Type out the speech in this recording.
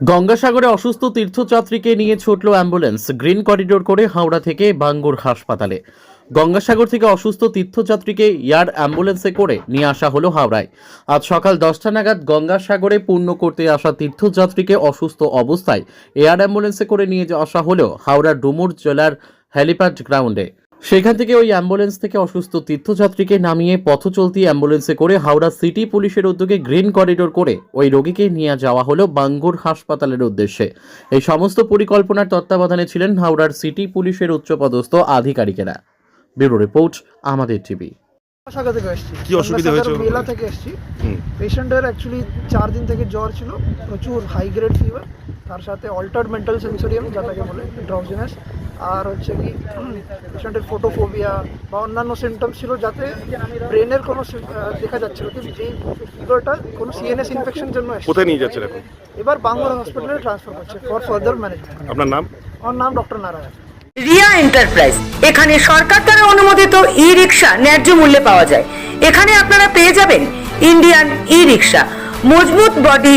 গঙ্গাসাগরে অসুস্থ তীর্থযাত্রীকে নিয়ে ছুটল অ্যাম্বুলেন্স, গ্রিন করিডোর করে হাওড়া থেকে বাঙ্গুর হাসপাতালে। গঙ্গাসাগর থেকে অসুস্থ তীর্থযাত্রীকে এয়ার অ্যাম্বুলেন্সে করে নিয়ে আসা হলো হাওড়ায়। আজ সকাল দশটা নাগাদ গঙ্গাসাগরে পূর্ণ করতে আসা তীর্থযাত্রীকে অসুস্থ অবস্থায় এয়ার অ্যাম্বুলেন্সে করে নিয়ে আসা হলো হাওড়ার ডুমুর জেলার হ্যালিপ্যাড গ্রাউন্ডে। সেখান থেকে ওই অ্যাম্বুলেন্স থেকে অসুস্থ তীর্থযাত্রীকে নামিয়ে পথ চলতি অ্যাম্বুলেন্সে করে হাওড়া সিটি পুলিশের উদ্যোগে গ্রিন করিডোর করে ওই রোগীকে নিয়ে যাওয়া হলো বাঙ্গুর হাসপাতালের উদ্দেশ্যে। এই সমস্ত পরিকল্পনার তত্ত্বাবধানে ছিলেন হাওড়ার সিটি পুলিশের উচ্চপদস্থ আধিকারিকেরা। ব্যুরো রিপোর্ট আমাদের টিভি। শাখা থেকে এসেছি। কি অসুবিধা হয়েছে ওর? থেকে এসেছি। পেশেন্টের অ্যাকচুয়ালি চার দিন থেকে জ্বর ছিল প্রচুর হাই গ্রেড ফিভার তার সাথে অল্টার্ড মেন্টাল সেন্সোরিয়াম যাটাকে বলে ড্রপজিনেস আর হচ্ছে কি পেশেন্টের ফোটোফোবিয়া বা অন্যান্য সিমটমস ছিল যাতে ব্রেনের কোনো দেখা যাচ্ছিল কিন্তু যেই ফিভারটা কোনো সিএনএস ইনফেকশন জন্য কোথায় নিয়ে যাচ্ছেন এখন? এবার বাংলা হসপিটালে ট্রান্সফার করছে ফর ফার্দার ম্যানেজমেন্ট আপনার নাম? আমার নাম ডক্টর নারায়ণ। রিয়া এন্টারপ্রাইজ এখানে সরকার দ্বারা অনুমোদিত ই রিক্সা ন্যায্য মূল্যে পাওয়া যায়। এখানে আপনারা পেয়ে যাবেন ইন্ডিয়ান ই রিক্সা মজবুত বডি